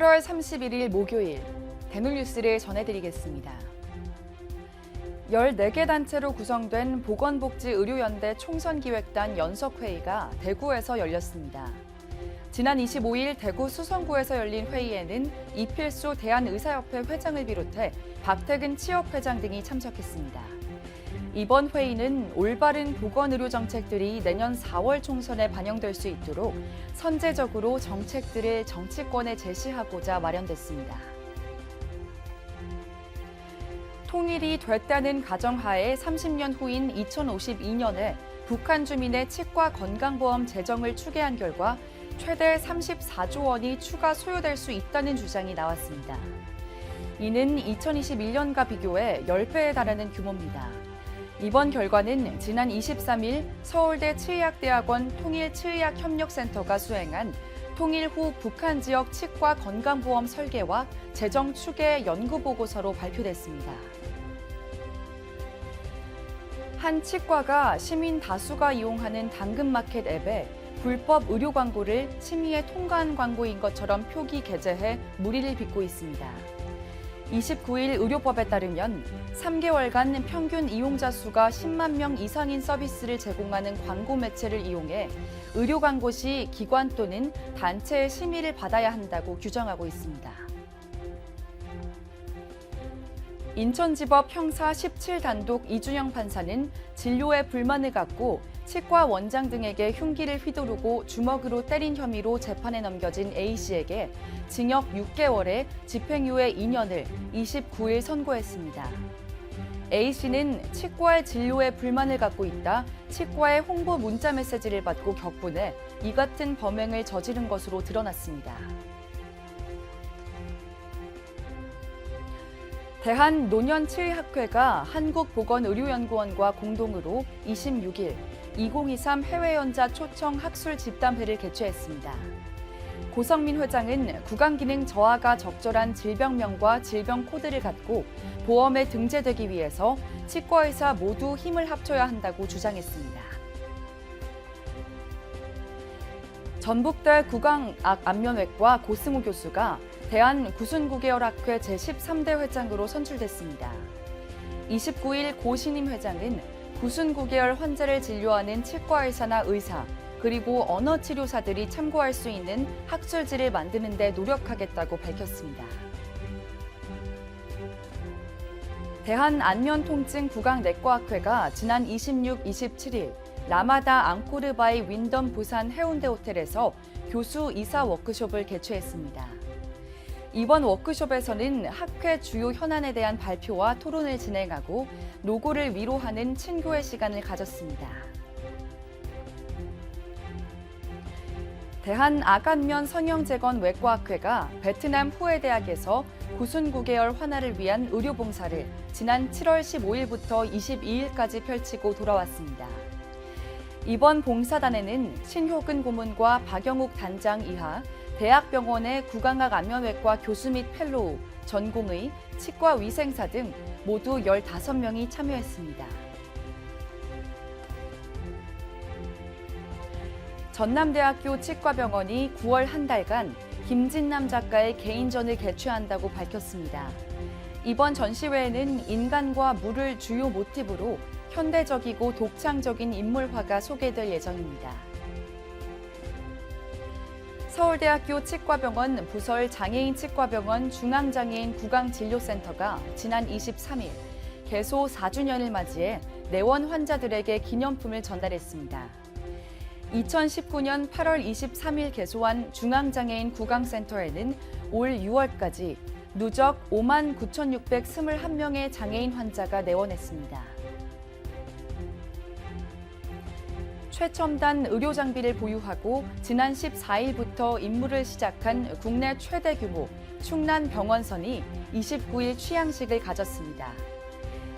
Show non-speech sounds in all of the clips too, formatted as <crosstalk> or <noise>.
8월 31일 목요일 대놀뉴스를 전해드리겠습니다. 14개 단체로 구성된 보건복지의료연대 총선기획단 연석회의가 대구에서 열렸습니다. 지난 25일 대구 수성구에서 열린 회의에는 이필수 대한의사협회 회장을 비롯해 박태근 치협회장 등이 참석했습니다. 이번 회의는 올바른 보건의료 정책들이 내년 4월 총선에 반영될 수 있도록 선제적으로 정책들을 정치권에 제시하고자 마련됐습니다. 통일이 됐다는 가정하에 30년 후인 2052년에 북한 주민의 치과 건강보험 재정을 추계한 결과 최대 34조 원이 추가 소요될 수 있다는 주장이 나왔습니다. 이는 2021년과 비교해 10배에 달하는 규모입니다. 이번 결과는 지난 23일 서울대 치의학대학원 통일치의학협력센터가 수행한 통일 후 북한 지역 치과 건강보험 설계와 재정 추계 연구 보고서로 발표됐습니다. 한 치과가 시민 다수가 이용하는 당근마켓 앱에 불법 의료 광고를 심의에 통과한 광고인 것처럼 표기 게재해 무리를 빚고 있습니다. 29일 의료법에 따르면 3개월간 평균 이용자 수가 10만 명 이상인 서비스를 제공하는 광고 매체를 이용해 의료 광고 시 기관 또는 단체의 심의를 받아야 한다고 규정하고 있습니다. 인천지법 형사 17단독 이준영 판사는 진료에 불만을 갖고 치과 원장 등에게 흉기를 휘두르고 주먹으로 때린 혐의로 재판에 넘겨진 A씨에게 징역 6개월에 집행유예 2년을 29일 선고했습니다. A씨는 치과의 진료에 불만을 갖고 있다, 치과의 홍보 문자 메시지를 받고 격분해 이 같은 범행을 저지른 것으로 드러났습니다. 대한노년치의학회가 한국보건의료연구원과 공동으로 26일 2023 해외연자 초청 학술 집단회를 개최했습니다. 고성민 회장은 구강기능 저하가 적절한 질병명과 질병 코드를 갖고 보험에 등재되기 위해서 치과의사 모두 힘을 합쳐야 한다고 주장했습니다. 전북대 구강악 안면외과 고승우 교수가 대한 구순구계열학회 제13대 회장으로 선출됐습니다. 29일 고신임 회장은 구순구계열 환자를 진료하는 치과 의사나 의사, 그리고 언어 치료사들이 참고할 수 있는 학술지를 만드는 데 노력하겠다고 밝혔습니다. 대한 안면통증 구강내과학회가 지난 26, 27일 라마다 앙코르바이 윈덤 부산 해운대 호텔에서 교수 이사 워크숍을 개최했습니다. 이번 워크숍에서는 학회 주요 현안에 대한 발표와 토론을 진행하고 노고를 위로하는 친교의 시간을 가졌습니다. 대한 아간면 성형재건 외과학회가 베트남 후에 대학에서 구순구계열 환아를 위한 의료봉사를 지난 7월 15일부터 22일까지 펼치고 돌아왔습니다. 이번 봉사단에는 신효근 고문과 박영욱 단장 이하 대학병원의 구강학 안면외과 교수 및 펠로우, 전공의, 치과 위생사 등 모두 15명이 참여했습니다. 전남대학교 치과병원이 9월 한 달간 김진남 작가의 개인전을 개최한다고 밝혔습니다. 이번 전시회에는 인간과 물을 주요 모티브로 현대적이고 독창적인 인물화가 소개될 예정입니다. 서울대학교 치과병원 부설 장애인 치과병원 중앙장애인 구강진료센터가 지난 23일 개소 4주년을 맞이해 내원 환자들에게 기념품을 전달했습니다. 2019년 8월 23일 개소한 중앙장애인 구강센터에는 올 6월까지 누적 5만 9,621명의 장애인 환자가 내원했습니다. 최첨단 의료 장비를 보유하고 지난 14일부터 임무를 시작한 국내 최대 규모 충남 병원선이 29일 취향식을 가졌습니다.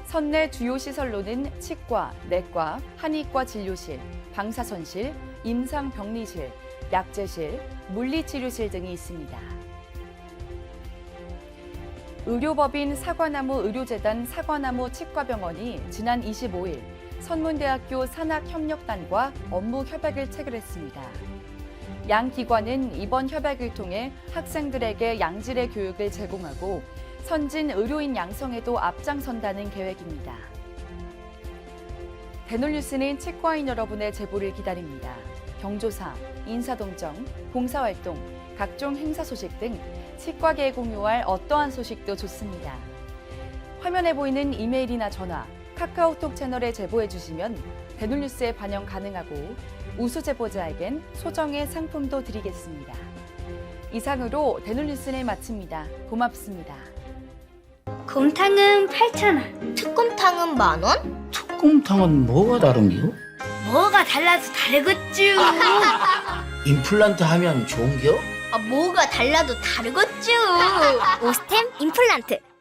선내 주요 시설로는 치과, 내과, 한의과 진료실, 방사선실, 임상병리실, 약제실, 물리치료실 등이 있습니다. 의료법인 사과나무 의료재단 사과나무 치과병원이 지난 25일 선문대학교 산학협력단과 업무 협약을 체결했습니다. 양 기관은 이번 협약을 통해 학생들에게 양질의 교육을 제공하고 선진 의료인 양성에도 앞장선다는 계획입니다. 대놀뉴스는 치과인 여러분의 제보를 기다립니다. 경조사, 인사동정, 봉사활동, 각종 행사 소식 등 치과계에 공유할 어떠한 소식도 좋습니다. 화면에 보이는 이메일이나 전화, 카카오톡 채널에 제보해 주시면 대놀뉴스에 반영 가능하고 우수 제보자에겐 소정의 상품도 드리겠습니다. 이상으로 대놀뉴스를 마칩니다. 고맙습니다. 곰탕은 8,000원. 특곰탕은 만 원? 특공탕은 뭐가 다른겨? 뭐가 달라서 다르겠쥬. <laughs> 임플란트 하면 좋은겨? 아, 뭐가 달라도 다르겠죠. 오스템 임플란트.